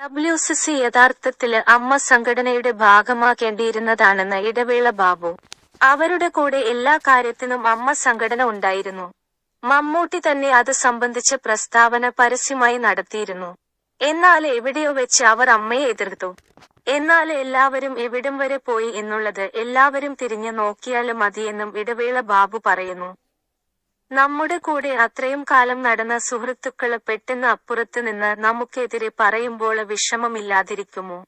W C C യഥാർത്ഥത്തിൽ അമ്മ സംഘടനയുടെ ഭാഗമാക്കേണ്ടിയിരുന്നതാണെന്ന് ഇടവേള ബാബു. അവരുടെ കൂടെ എല്ലാ കാര്യത്തിനും അമ്മ സംഘടന ഉണ്ടായിരുന്നു. മമ്മൂട്ടി തന്നെ അത് സംബന്ധിച്ച പ്രസ്താവന പരസ്യമായി നടത്തിയിരുന്നു. എന്നാൽ എവിടെയോ വെച്ച് അവർ അമ്മയെ എതിർത്തു. എന്നാൽ എല്ലാവരും എവിടം വരെ പോയി എന്നുള്ളത് എല്ലാവരും തിരിഞ്ഞു നോക്കിയാലും മതിയെന്നും ഇടവേള ബാബു പറയുന്നു. നമ്മുടെ കൂടെ അത്രയും കാലം നടന്ന സുഹൃത്തുക്കൾ പെട്ടെന്ന് അപ്പുറത്ത് നിന്ന് നമുക്കെതിരെ പറയുമ്പോൾ വിഷമമില്ലാതിരിക്കുമോ?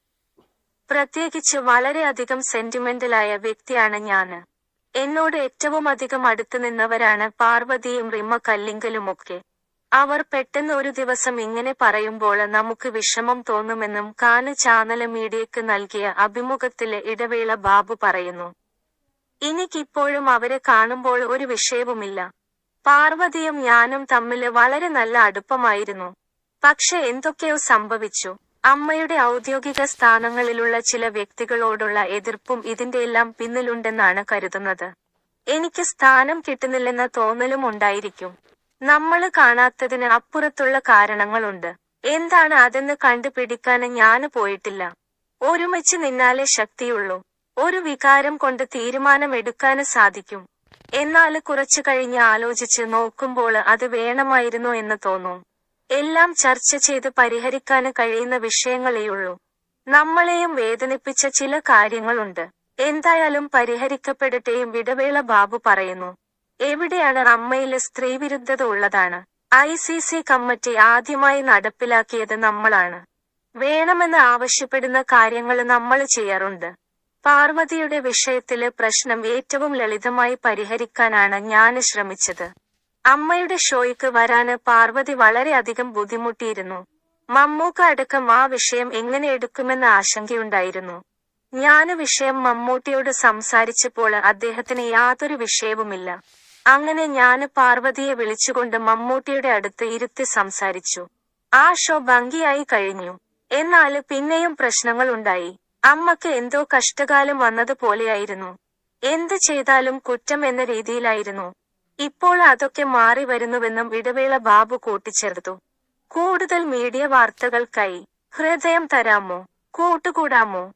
പ്രത്യേകിച്ച് വളരെയധികം സെന്റിമെന്റലായ വ്യക്തിയാണ് ഞാൻ. എന്നോട് ഏറ്റവും അധികം അടുത്ത് നിന്നവരാണ് പാർവതിയും റിമ കല്ലിങ്കലുമൊക്കെ. അവർ പെട്ടെന്ന് ഒരു ദിവസം ഇങ്ങനെ പറയുമ്പോൾ നമുക്ക് വിഷമം തോന്നുമെന്നും കാന് ചാനൽ മീഡിയക്ക് നൽകിയ അഭിമുഖത്തിലെ ഇടവേള ബാബു പറയുന്നു. എനിക്കിപ്പോഴും അവരെ കാണുമ്പോൾ ഒരു വിഷയവുമില്ല. പാർവതിയും ഞാനും തമ്മിൽ വളരെ നല്ല അടുപ്പമായിരുന്നു. പക്ഷെ എന്തൊക്കെയോ സംഭവിച്ചു. അമ്മയുടെ ഔദ്യോഗിക സ്ഥാനങ്ങളിലുള്ള ചില വ്യക്തികളോടുള്ള എതിർപ്പും ഇതിന്റെയെല്ലാം പിന്നിലുണ്ടെന്നാണ് കരുതുന്നത്. എനിക്ക് സ്ഥാനം കിട്ടുന്നില്ലെന്ന തോന്നലും ഉണ്ടായിരിക്കും. നമ്മൾ കാണാത്തതിന് അപ്പുറത്തുള്ള കാരണങ്ങളുണ്ട്. എന്താണ് അതെന്ന് കണ്ടുപിടിക്കാൻ ഞാൻ പോയിട്ടില്ല. ഒരുമിച്ച് നിന്നാലേ ശക്തിയുള്ളൂ. ഒരു വികാരം കൊണ്ട് തീരുമാനമെടുക്കാന് സാധിക്കും. എന്നാൽ കുറച്ചു കഴിഞ്ഞ് ആലോചിച്ച് നോക്കുമ്പോൾ അത് വേണമായിരുന്നു എന്ന് തോന്നും. എല്ലാം ചർച്ച ചെയ്ത് പരിഹരിക്കാൻ കഴിയുന്ന വിഷയങ്ങളേയുള്ളൂ. നമ്മളെയും വേദനിപ്പിച്ച ചില കാര്യങ്ങളുണ്ട്. എന്തായാലും പരിഹരിക്കപ്പെടട്ടെയും വിടവേള ബാബു പറയുന്നു. എവിടെയാണ് റമ്മയിലെ സ്ത്രീവിരുദ്ധത ഉള്ളതാണ്? ഐ സി സി കമ്മിറ്റി ആദ്യമായി നടപ്പിലാക്കിയത് നമ്മളാണ്. വേണമെന്ന് ആവശ്യപ്പെടുന്ന കാര്യങ്ങൾ നമ്മൾ ചെയ്യാറുണ്ട്. പാർവതിയുടെ വിഷയത്തിൽ പ്രശ്നം ഏറ്റവും ലളിതമായി പരിഹരിക്കാനാണ് ഞാൻ ശ്രമിച്ചത്. അമ്മയുടെ ഷോയ്ക്ക് വരാന് പാർവതി വളരെയധികം ബുദ്ധിമുട്ടിയിരുന്നു. മമ്മൂക്ക അടക്കം ആ വിഷയം എങ്ങനെ എടുക്കുമെന്ന ആശങ്കയുണ്ടായിരുന്നു. ഞാൻ വിഷയം മമ്മൂട്ടിയോട് സംസാരിച്ചപ്പോൾ അദ്ദേഹത്തിന് യാതൊരു വിഷയവുമില്ല. അങ്ങനെ ഞാൻ പാർവതിയെ വിളിച്ചുകൊണ്ട് മമ്മൂട്ടിയുടെ അടുത്ത് ഇരുത്തി സംസാരിച്ചു. ആ ഷോ ഭംഗിയായി കഴിഞ്ഞു. എന്നാൽ പിന്നെയും പ്രശ്നങ്ങൾ ഉണ്ടായി അമ്മയ്ക്ക് എന്തോ കഷ്ടകാലം വന്നതുപോലെയായിരുന്നു എന്ത് ചെയ്താലും കുറ്റം എന്ന രീതിയിലായിരുന്നു. ഇപ്പോൾ അതൊക്കെ മാറി വരുന്നുവെന്നും ഇടവേള ബാബു കൂട്ടിച്ചേർത്തു. കൂടുതൽ മീഡിയ വാർത്തകൾക്കായി ഹൃദയം തരാമോ? കൂട്ടുകൂടാമോ?